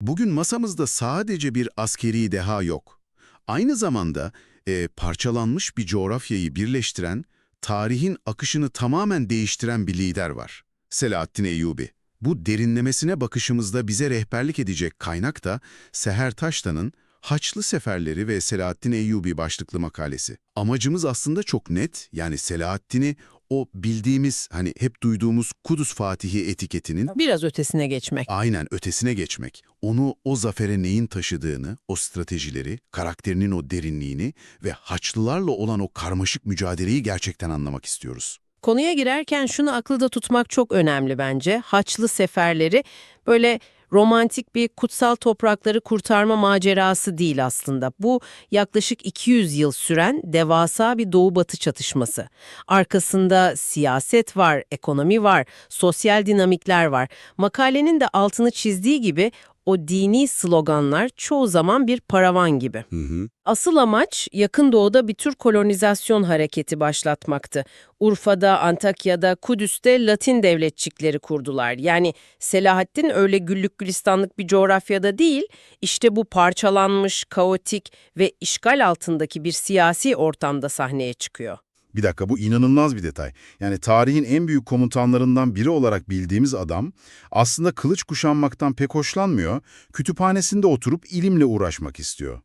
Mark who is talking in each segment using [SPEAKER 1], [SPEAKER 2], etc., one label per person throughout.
[SPEAKER 1] Bugün masamızda sadece bir askeri deha yok. Aynı zamanda e, parçalanmış bir coğrafyayı birleştiren, tarihin akışını tamamen değiştiren bir lider var. Selahaddin Eyyubi. Bu derinlemesine bakışımızda bize rehberlik edecek kaynak da Seher Taştan'ın Haçlı Seferleri ve Selahaddin Eyyubi başlıklı makalesi. Amacımız aslında çok net, yani Selahaddin'i o bildiğimiz, hani hep duyduğumuz Kudüs Fatihi etiketinin
[SPEAKER 2] Biraz ötesine geçmek.
[SPEAKER 1] aynen ötesine geçmek. Onu o zafere neyin taşıdığını, o stratejileri, karakterinin o derinliğini ve Haçlılarla olan o karmaşık mücadeleyi gerçekten anlamak istiyoruz.
[SPEAKER 2] Konuya girerken şunu akılda tutmak çok önemli bence. Haçlı seferleri böyle romantik bir kutsal toprakları kurtarma macerası değil aslında. Bu yaklaşık 200 yıl süren devasa bir doğu-batı çatışması. Arkasında siyaset var, ekonomi var, sosyal dinamikler var. Makalenin de altını çizdiği gibi o dini sloganlar çoğu zaman bir paravan gibi.
[SPEAKER 1] Hı hı.
[SPEAKER 2] Asıl amaç yakın doğuda bir tür kolonizasyon hareketi başlatmaktı. Urfa'da, Antakya'da, Kudüs'te Latin devletçikleri kurdular. Yani Selahaddin öyle güllük gülistanlık bir coğrafyada değil, işte bu parçalanmış, kaotik ve işgal altındaki bir siyasi ortamda sahneye çıkıyor.
[SPEAKER 3] Bir dakika bu inanılmaz bir detay. Yani tarihin en büyük komutanlarından biri olarak bildiğimiz adam aslında kılıç kuşanmaktan pek hoşlanmıyor, kütüphanesinde oturup ilimle uğraşmak istiyor.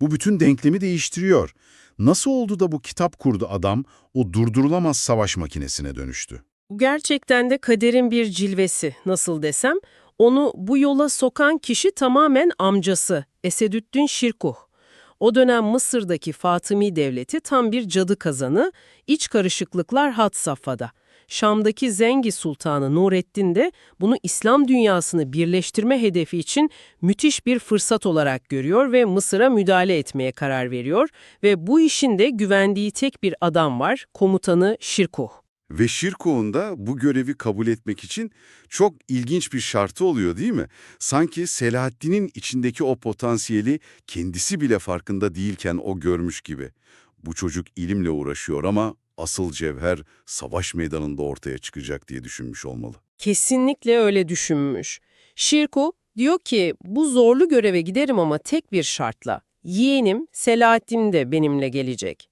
[SPEAKER 3] Bu bütün denklemi değiştiriyor. Nasıl oldu da bu kitap kurdu adam o durdurulamaz savaş makinesine dönüştü?
[SPEAKER 2] Gerçekten de kaderin bir cilvesi, nasıl desem. Onu bu yola sokan kişi tamamen amcası, Esedüddin Şirkuh. O dönem Mısır'daki Fatımi devleti tam bir cadı kazanı, iç karışıklıklar had safhada. Şam'daki Zengi Sultanı Nureddin de bunu İslam dünyasını birleştirme hedefi için müthiş bir fırsat olarak görüyor ve Mısır'a müdahale etmeye karar veriyor ve bu işin de güvendiği tek bir adam var, komutanı Şirkuh.
[SPEAKER 3] Ve Şirkuh'un da bu görevi kabul etmek için çok ilginç bir şartı oluyor değil mi? Sanki Selahaddin'in içindeki o potansiyeli kendisi bile farkında değilken o görmüş gibi. Bu çocuk ilimle uğraşıyor ama asıl cevher savaş meydanında ortaya çıkacak diye düşünmüş olmalı.
[SPEAKER 2] Kesinlikle öyle düşünmüş. Şirku diyor ki bu zorlu göreve giderim ama tek bir şartla. Yeğenim Selahaddin de benimle gelecek.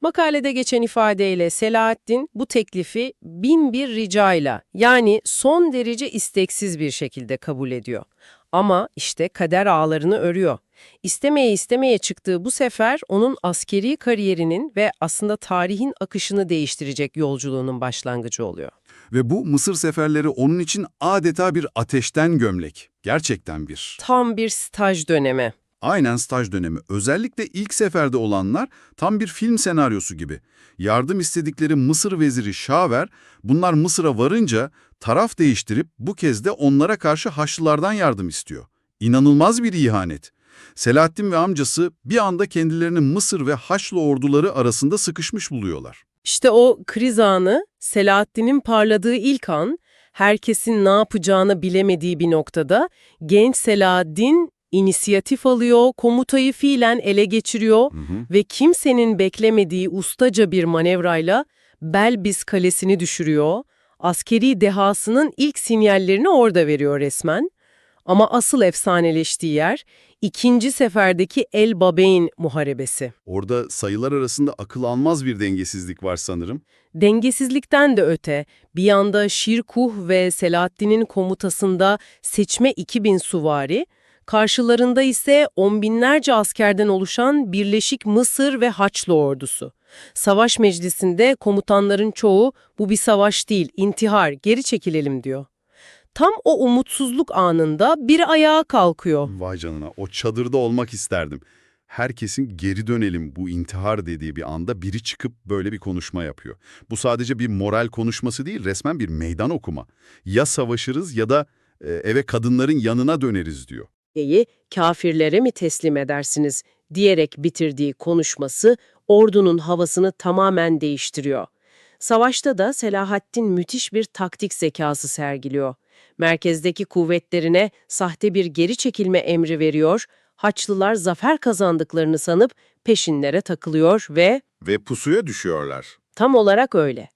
[SPEAKER 2] Makalede geçen ifadeyle Selahaddin bu teklifi bin bir ricayla yani son derece isteksiz bir şekilde kabul ediyor. Ama işte kader ağlarını örüyor. İstemeye istemeye çıktığı bu sefer onun askeri kariyerinin ve aslında tarihin akışını değiştirecek yolculuğunun başlangıcı oluyor.
[SPEAKER 3] Ve bu Mısır seferleri onun için adeta bir ateşten gömlek. Gerçekten bir.
[SPEAKER 2] Tam bir staj dönemi.
[SPEAKER 3] Aynen staj dönemi. Özellikle ilk seferde olanlar tam bir film senaryosu gibi. Yardım istedikleri Mısır veziri Şaver, bunlar Mısır'a varınca taraf değiştirip bu kez de onlara karşı Haçlılardan yardım istiyor. İnanılmaz bir ihanet. Selahaddin ve amcası bir anda kendilerini Mısır ve Haçlı orduları arasında sıkışmış buluyorlar.
[SPEAKER 2] İşte o kriz anı, Selahaddin'in parladığı ilk an, herkesin ne yapacağını bilemediği bir noktada, genç Selahaddin inisiyatif alıyor, komutayı fiilen ele geçiriyor ve kimsenin beklemediği ustaca bir manevrayla Belbis Kalesi'ni düşürüyor. Askeri dehasının ilk sinyallerini orada veriyor resmen. Ama asıl efsaneleştiği yer, ikinci seferdeki El Babeyn muharebesi.
[SPEAKER 3] Orada sayılar arasında akıl almaz bir dengesizlik var sanırım.
[SPEAKER 2] Dengesizlikten de öte, bir yanda Şirkuh ve Selahaddin'in komutasında seçme 2000 suvari, karşılarında ise on binlerce askerden oluşan Birleşik Mısır ve Haçlı ordusu. Savaş meclisinde komutanların çoğu bu bir savaş değil, intihar, geri çekilelim diyor. Tam o umutsuzluk anında biri ayağa kalkıyor.
[SPEAKER 3] Vay canına o çadırda olmak isterdim. Herkesin geri dönelim bu intihar dediği bir anda biri çıkıp böyle bir konuşma yapıyor. Bu sadece bir moral konuşması değil resmen bir meydan okuma. Ya savaşırız ya da e, eve kadınların yanına döneriz diyor.
[SPEAKER 2] Yeyi kafirlere mi teslim edersiniz diyerek bitirdiği konuşması ordunun havasını tamamen değiştiriyor. Savaşta da Selahaddin müthiş bir taktik zekası sergiliyor. Merkezdeki kuvvetlerine sahte bir geri çekilme emri veriyor, Haçlılar zafer kazandıklarını sanıp peşinlere takılıyor ve
[SPEAKER 3] Ve pusuya düşüyorlar.
[SPEAKER 2] Tam olarak öyle.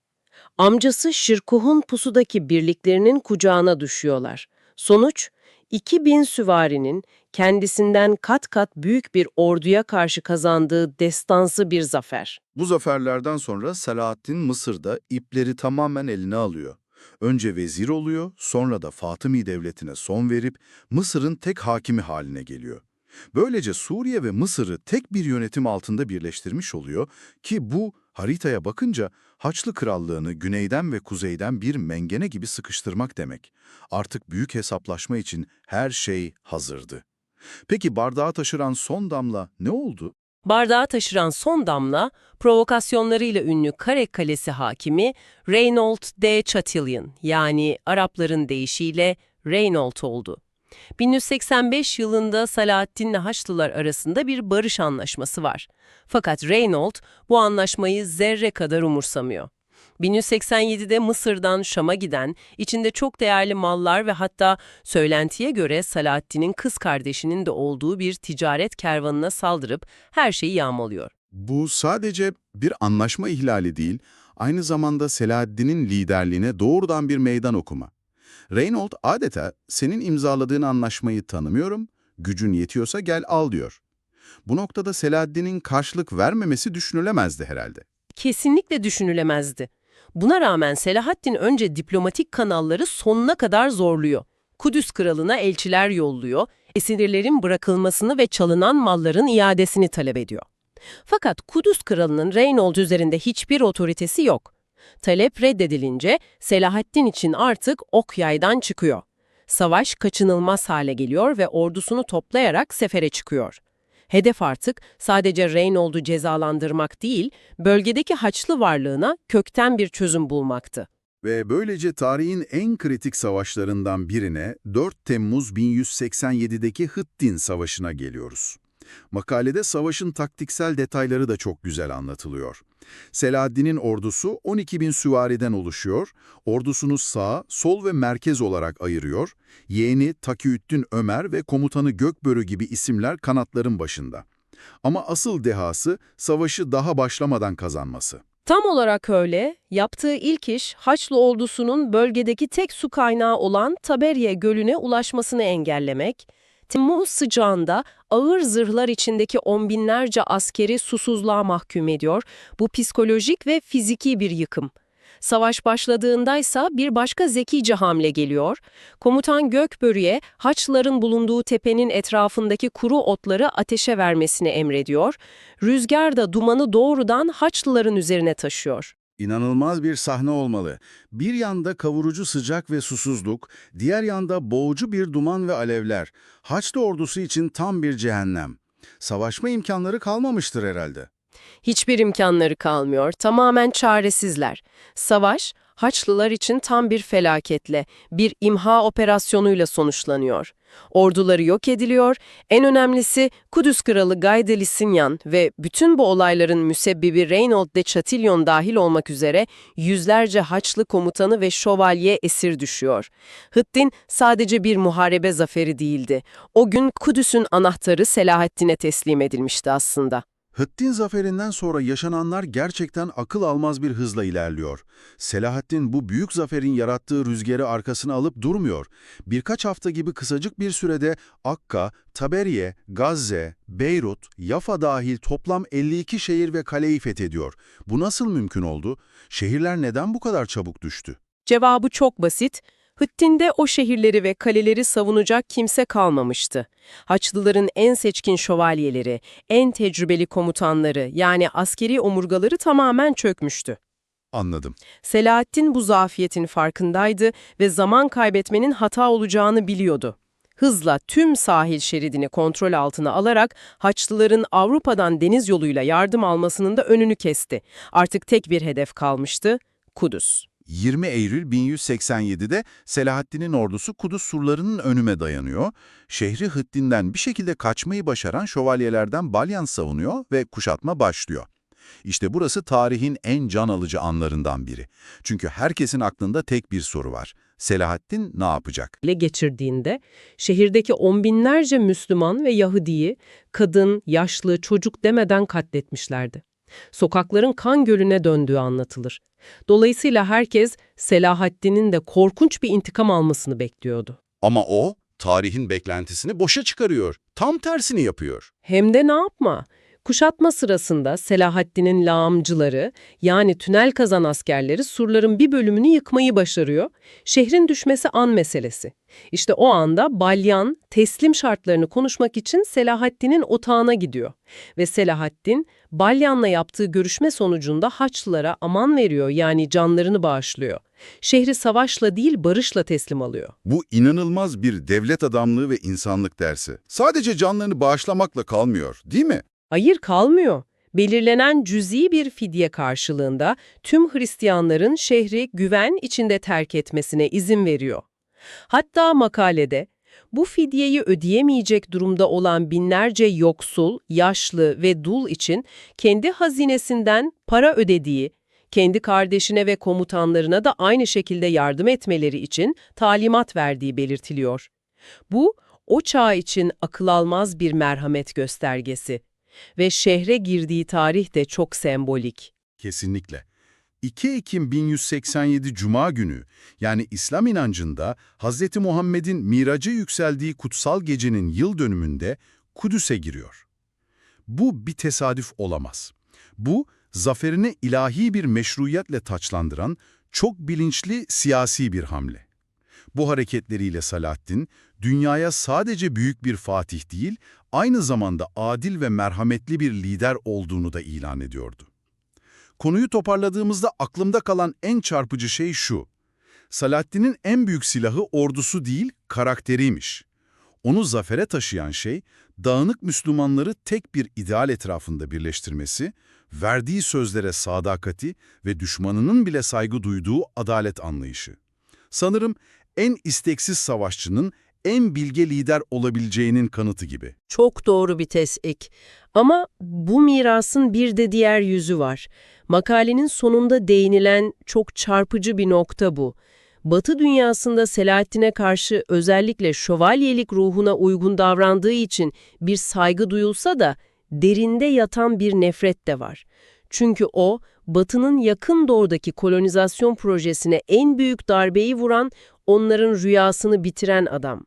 [SPEAKER 2] Amcası Şirkuh'un pusudaki birliklerinin kucağına düşüyorlar. Sonuç, 2000 süvarinin kendisinden kat kat büyük bir orduya karşı kazandığı destansı bir zafer.
[SPEAKER 4] Bu zaferlerden sonra Selahaddin Mısır'da ipleri tamamen eline alıyor. Önce vezir oluyor, sonra da Fatımi devletine son verip Mısır'ın tek hakimi haline geliyor. Böylece Suriye ve Mısır'ı tek bir yönetim altında birleştirmiş oluyor ki bu haritaya bakınca Haçlı Krallığını güneyden ve kuzeyden bir mengene gibi sıkıştırmak demek. Artık büyük hesaplaşma için her şey hazırdı. Peki bardağı taşıran son damla ne oldu?
[SPEAKER 2] Bardağı taşıran son damla, provokasyonlarıyla ünlü Kare Kalesi hakimi Reynold de Chatillon yani Arapların deyişiyle Reynold oldu. 1185 yılında Salahaddin'le Haçlılar arasında bir barış anlaşması var. Fakat Reynold bu anlaşmayı zerre kadar umursamıyor. 1187'de Mısır'dan Şam'a giden, içinde çok değerli mallar ve hatta söylentiye göre Salahaddin'in kız kardeşinin de olduğu bir ticaret kervanına saldırıp her şeyi yağmalıyor.
[SPEAKER 3] Bu sadece bir anlaşma ihlali değil, aynı zamanda Selahaddin'in liderliğine doğrudan bir meydan okuma. Reynold adeta senin imzaladığın anlaşmayı tanımıyorum, gücün yetiyorsa gel al diyor. Bu noktada Selahaddin'in karşılık vermemesi düşünülemezdi herhalde.
[SPEAKER 2] Kesinlikle düşünülemezdi. Buna rağmen Selahaddin önce diplomatik kanalları sonuna kadar zorluyor. Kudüs kralına elçiler yolluyor, esirlerin bırakılmasını ve çalınan malların iadesini talep ediyor. Fakat Kudüs kralının Reynold üzerinde hiçbir otoritesi yok. Talep reddedilince Selahaddin için artık ok yaydan çıkıyor. Savaş kaçınılmaz hale geliyor ve ordusunu toplayarak sefere çıkıyor. Hedef artık sadece Reynold'u cezalandırmak değil, bölgedeki Haçlı varlığına kökten bir çözüm bulmaktı.
[SPEAKER 3] Ve böylece tarihin en kritik savaşlarından birine 4 Temmuz 1187'deki Hıttin Savaşı'na geliyoruz. Makalede savaşın taktiksel detayları da çok güzel anlatılıyor. Selahaddin'in ordusu 12 bin süvariden oluşuyor, ordusunu sağ, sol ve merkez olarak ayırıyor, yeğeni Takiyüddin Ömer ve komutanı Gökbörü gibi isimler kanatların başında. Ama asıl dehası savaşı daha başlamadan kazanması.
[SPEAKER 2] Tam olarak öyle, yaptığı ilk iş Haçlı ordusunun bölgedeki tek su kaynağı olan Taberiye Gölü'ne ulaşmasını engellemek, Temmuz sıcağında ağır zırhlar içindeki on binlerce askeri susuzluğa mahkum ediyor, bu psikolojik ve fiziki bir yıkım. Savaş başladığındaysa bir başka zekice hamle geliyor. Komutan Gökbörü'ye Haçlıların bulunduğu tepenin etrafındaki kuru otları ateşe vermesini emrediyor. Rüzgar da dumanı doğrudan Haçlıların üzerine taşıyor.
[SPEAKER 3] İnanılmaz bir sahne olmalı. Bir yanda kavurucu sıcak ve susuzluk, diğer yanda boğucu bir duman ve alevler. Haçlı ordusu için tam bir cehennem. Savaşma imkanları kalmamıştır herhalde.
[SPEAKER 2] Hiçbir imkanları kalmıyor, tamamen çaresizler. Savaş, Haçlılar için tam bir felaketle, bir imha operasyonuyla sonuçlanıyor. Orduları yok ediliyor, en önemlisi Kudüs kralı Gaydeli Sinyan ve bütün bu olayların müsebbibi Reynold de Chatillon dahil olmak üzere yüzlerce Haçlı komutanı ve şövalye esir düşüyor. Hıttin sadece bir muharebe zaferi değildi. O gün Kudüs'ün anahtarı Selahaddin'e teslim edilmişti aslında.
[SPEAKER 3] Hıttin zaferinden sonra yaşananlar gerçekten akıl almaz bir hızla ilerliyor. Selahaddin bu büyük zaferin yarattığı rüzgarı arkasına alıp durmuyor. Birkaç hafta gibi kısacık bir sürede Akka, Taberiye, Gazze, Beyrut, Yafa dahil toplam 52 şehir ve kaleyi fethediyor. Bu nasıl mümkün oldu? Şehirler neden bu kadar çabuk düştü?
[SPEAKER 2] Cevabı çok basit. Hıttin'de o şehirleri ve kaleleri savunacak kimse kalmamıştı. Haçlıların en seçkin şövalyeleri, en tecrübeli komutanları yani askeri omurgaları tamamen çökmüştü.
[SPEAKER 3] Anladım.
[SPEAKER 2] Selahaddin bu zafiyetin farkındaydı ve zaman kaybetmenin hata olacağını biliyordu. Hızla tüm sahil şeridini kontrol altına alarak Haçlıların Avrupa'dan deniz yoluyla yardım almasının da önünü kesti. Artık tek bir hedef kalmıştı, Kudüs.
[SPEAKER 3] 20 Eylül 1187'de Selahaddin'in ordusu Kudüs surlarının önüme dayanıyor. Şehri Hıttin'den bir şekilde kaçmayı başaran şövalyelerden Balyan savunuyor ve kuşatma başlıyor. İşte burası tarihin en can alıcı anlarından biri. Çünkü herkesin aklında tek bir soru var. Selahaddin ne yapacak?
[SPEAKER 2] ele geçirdiğinde şehirdeki on binlerce Müslüman ve Yahudiyi kadın, yaşlı, çocuk demeden katletmişlerdi. Sokakların kan gölüne döndüğü anlatılır. Dolayısıyla herkes Selahaddin'in de korkunç bir intikam almasını bekliyordu.
[SPEAKER 3] Ama o tarihin beklentisini boşa çıkarıyor. Tam tersini yapıyor.
[SPEAKER 2] Hem de ne yapma? Kuşatma sırasında Selahaddin'in lağımcıları yani tünel kazan askerleri surların bir bölümünü yıkmayı başarıyor. Şehrin düşmesi an meselesi. İşte o anda Balyan teslim şartlarını konuşmak için Selahaddin'in otağına gidiyor. Ve Selahaddin Balyan'la yaptığı görüşme sonucunda Haçlılara aman veriyor yani canlarını bağışlıyor. Şehri savaşla değil barışla teslim alıyor.
[SPEAKER 3] Bu inanılmaz bir devlet adamlığı ve insanlık dersi. Sadece canlarını bağışlamakla kalmıyor, değil mi?
[SPEAKER 2] Hayır kalmıyor. Belirlenen cüzi bir fidye karşılığında tüm Hristiyanların şehri güven içinde terk etmesine izin veriyor. Hatta makalede bu fidyeyi ödeyemeyecek durumda olan binlerce yoksul, yaşlı ve dul için kendi hazinesinden para ödediği, kendi kardeşine ve komutanlarına da aynı şekilde yardım etmeleri için talimat verdiği belirtiliyor. Bu, o çağ için akıl almaz bir merhamet göstergesi ve şehre girdiği tarih de çok sembolik.
[SPEAKER 3] Kesinlikle. 2 Ekim 1187 Cuma günü yani İslam inancında Hz. Muhammed'in miraca yükseldiği kutsal gecenin yıl dönümünde Kudüs'e giriyor. Bu bir tesadüf olamaz. Bu, zaferini ilahi bir meşruiyetle taçlandıran çok bilinçli siyasi bir hamle. Bu hareketleriyle Salahaddin, dünyaya sadece büyük bir fatih değil, aynı zamanda adil ve merhametli bir lider olduğunu da ilan ediyordu. Konuyu toparladığımızda aklımda kalan en çarpıcı şey şu. Salahaddin'in en büyük silahı ordusu değil, karakteriymiş. Onu zafere taşıyan şey, dağınık Müslümanları tek bir ideal etrafında birleştirmesi, verdiği sözlere sadakati ve düşmanının bile saygı duyduğu adalet anlayışı. Sanırım en isteksiz savaşçının en bilge lider olabileceğinin kanıtı gibi.
[SPEAKER 2] Çok doğru bir tespit. Ama bu mirasın bir de diğer yüzü var. Makalenin sonunda değinilen çok çarpıcı bir nokta bu. Batı dünyasında Selahaddin'e karşı özellikle şövalyelik ruhuna uygun davrandığı için bir saygı duyulsa da derinde yatan bir nefret de var. Çünkü o, Batı'nın yakın doğudaki kolonizasyon projesine en büyük darbeyi vuran, onların rüyasını bitiren adam.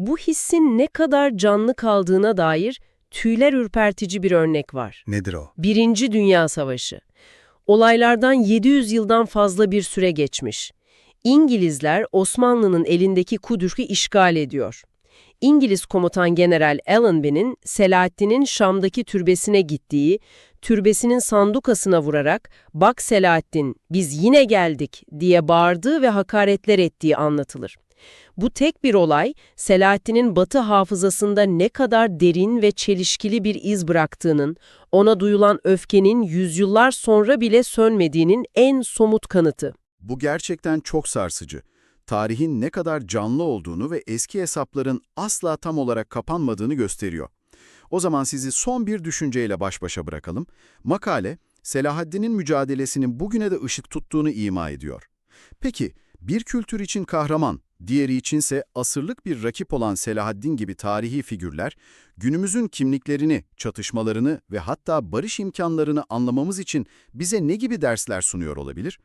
[SPEAKER 2] Bu hissin ne kadar canlı kaldığına dair tüyler ürpertici bir örnek var.
[SPEAKER 3] Nedir o?
[SPEAKER 2] Birinci Dünya Savaşı. Olaylardan 700 yıldan fazla bir süre geçmiş. İngilizler Osmanlı'nın elindeki Kudüs'ü işgal ediyor. İngiliz komutan General Allenby'nin Selahaddin'in Şam'daki türbesine gittiği, türbesinin sandukasına vurarak ''Bak Selahaddin, biz yine geldik'' diye bağırdığı ve hakaretler ettiği anlatılır. Bu tek bir olay, Selahaddin'in Batı hafızasında ne kadar derin ve çelişkili bir iz bıraktığının, ona duyulan öfkenin yüzyıllar sonra bile sönmediğinin en somut kanıtı.
[SPEAKER 1] Bu gerçekten çok sarsıcı. Tarihin ne kadar canlı olduğunu ve eski hesapların asla tam olarak kapanmadığını gösteriyor. O zaman sizi son bir düşünceyle baş başa bırakalım. Makale, Selahaddin'in mücadelesinin bugüne de ışık tuttuğunu ima ediyor. Peki, bir kültür için kahraman, diğeri içinse asırlık bir rakip olan Selahaddin gibi tarihi figürler, günümüzün kimliklerini, çatışmalarını ve hatta barış imkanlarını anlamamız için bize ne gibi dersler sunuyor olabilir?